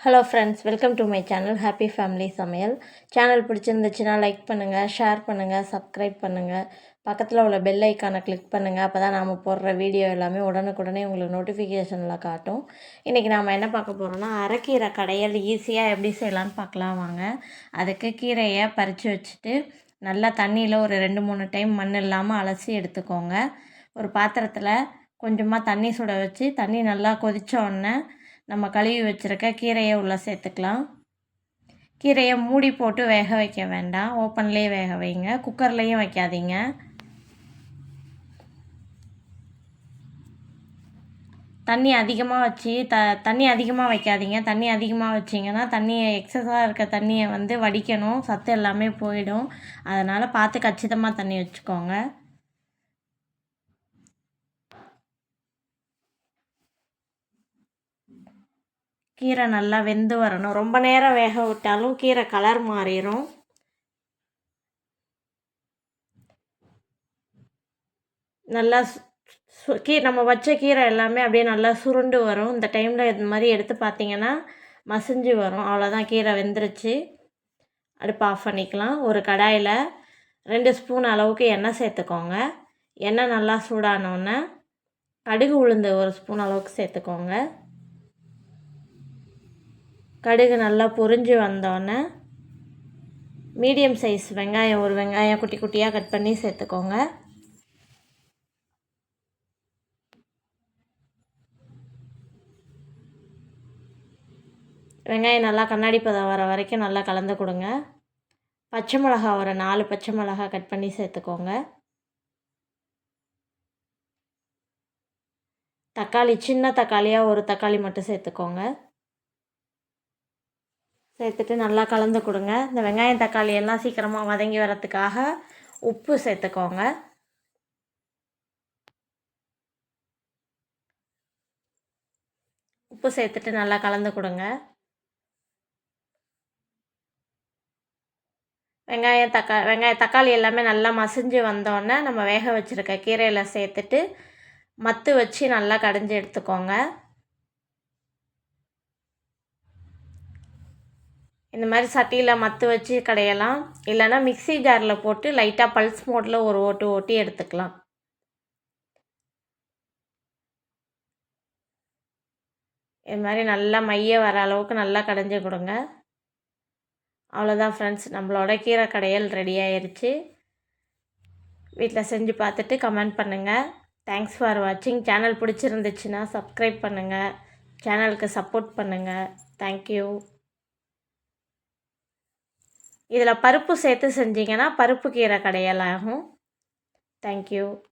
Hello friends welcome to my channel happy family சமையல் channel பிடிச்சிருந்துச்சுன்னா like பண்ணுங்கள் share பண்ணுங்கள் சப்ஸ்கிரைப் பண்ணுங்கள் பக்கத்தில் உள்ள பெல் ஐக்கானை கிளிக் பண்ணுங்கள் அப்போ தான் நாம் போடுற வீடியோ எல்லாமே உடனுக்குடனே உங்களுக்கு நோட்டிஃபிகேஷனில் காட்டும். இன்றைக்கி நாம் என்ன பார்க்க போகிறோம்னா அரைக்கீரை கடையல் ஈஸியாக எப்படி செய்யலான்னு பார்க்கலாம் வாங்க. அதுக்கு கீரையை பறித்து வச்சுட்டு நல்லா தண்ணியில் ஒரு ரெண்டு மூணு டைம் மண் இல்லாமல் அலசி எடுத்துக்கோங்க. ஒரு பாத்திரத்தில் கொஞ்சமாக தண்ணி சுட வச்சு தண்ணி நல்லா கொதித்த உடனே நம்ம கழுவி வச்சுருக்க கீரையை உள்ளே சேர்த்துக்கலாம். கீரையை மூடி போட்டு வேக வைக்க வேண்டாம். ஓப்பன்லேயே வேக வைங்க. குக்கர்லேயும் வைக்காதீங்க. தண்ணி அதிகமாக வச்சு த தண்ணி அதிகமாக வைக்காதீங்க. தண்ணி அதிகமாக வச்சிங்கன்னா தண்ணியை எக்ஸஸாக இருக்க தண்ணியை வந்து வடிக்கணும். சத்து எல்லாமே போயிடும். அதனால் பார்த்து கச்சிதமாக தண்ணி வச்சுக்கோங்க. கீரை நல்லா வெந்து வரணும். ரொம்ப நேரம் வேக விட்டாலும் கீரை கலர் மாறிடும் நல்லா கீ நம்ம வச்ச கீரை எல்லாமே அப்படியே நல்லா சுருண்டு வரும். இந்த டைமில் இது மாதிரி எடுத்து பார்த்தீங்கன்னா மசிஞ்சு வரும். அவ்வளோதான் கீரை வெந்துருச்சு. அடுப்பு ஆஃப் பண்ணிக்கலாம். ஒரு கடாயில் ரெண்டு ஸ்பூன் அளவுக்கு எண்ணெய் சேர்த்துக்கோங்க. எண்ணெய் நல்லா சூடானோடனே கடுகு உளுந்து ஒரு ஸ்பூன் அளவுக்கு சேர்த்துக்கோங்க. கடுகு நல்லா பொரிஞ்சு வந்தோடனே மீடியம் சைஸ் வெங்காயம் ஒரு வெங்காயம் குட்டி குட்டியாக கட் பண்ணி சேர்த்துக்கோங்க. வெங்காயம் நல்லா கண்ணாடி பதம் வர வரைக்கும் நல்லா கலந்து கொடுங்க. பச்சை மிளகா ஒரு நாலு பச்சை மிளகா கட் பண்ணி சேர்த்துக்கோங்க. தக்காளி சின்ன தக்காளியாக ஒரு தக்காளி மட்டும் சேர்த்துக்கோங்க. சேர்த்துட்டு நல்லா கலந்து கொடுங்க. இந்த வெங்காயம் தக்காளி எல்லாம் சீக்கிரமாக வதங்கி வரத்துக்காக உப்பு சேர்த்துக்கோங்க. உப்பு சேர்த்துட்டு நல்லா கலந்து கொடுங்க. வெங்காயம் தக்கா வெங்காய தக்காளி எல்லாமே நல்லா மசிஞ்சு வந்தோடனே நம்ம வேக வச்சுருக்க கீரையில் சேர்த்துட்டு மத்து வச்சு நல்லா கடைஞ்சி எடுத்துக்கோங்க. இந்த மாதிரி சட்டியில் மத்து வச்சு கடையலாம். இல்லைனா மிக்சி ஜாரில் போட்டு லைட்டாக பல்ஸ் மோட்டில் ஒரு ஓட்டு ஓட்டி எடுத்துக்கலாம். இது மாதிரி நல்லா மைய வர அளவுக்கு நல்லா கடைஞ்சி கொடுங்க. அவ்வளோதான் ஃப்ரெண்ட்ஸ் நம்மளோட கீரை கடையல் ரெடி ஆயிடுச்சு வீட்டில் செஞ்சு பார்த்துட்டு கமெண்ட் பண்ணுங்கள் தேங்க்ஸ் ஃபார் வாட்சிங் சேனல் பிடிச்சிருந்துச்சுன்னா சப்ஸ்கிரைப் பண்ணுங்கள் சேனலுக்கு சப்போர்ட் பண்ணுங்கள் தேங்க்யூ இதில் பருப்பு சேர்த்து செஞ்சிங்கன்னா பருப்பு கீரை கடையலாகும். தேங்க்யூ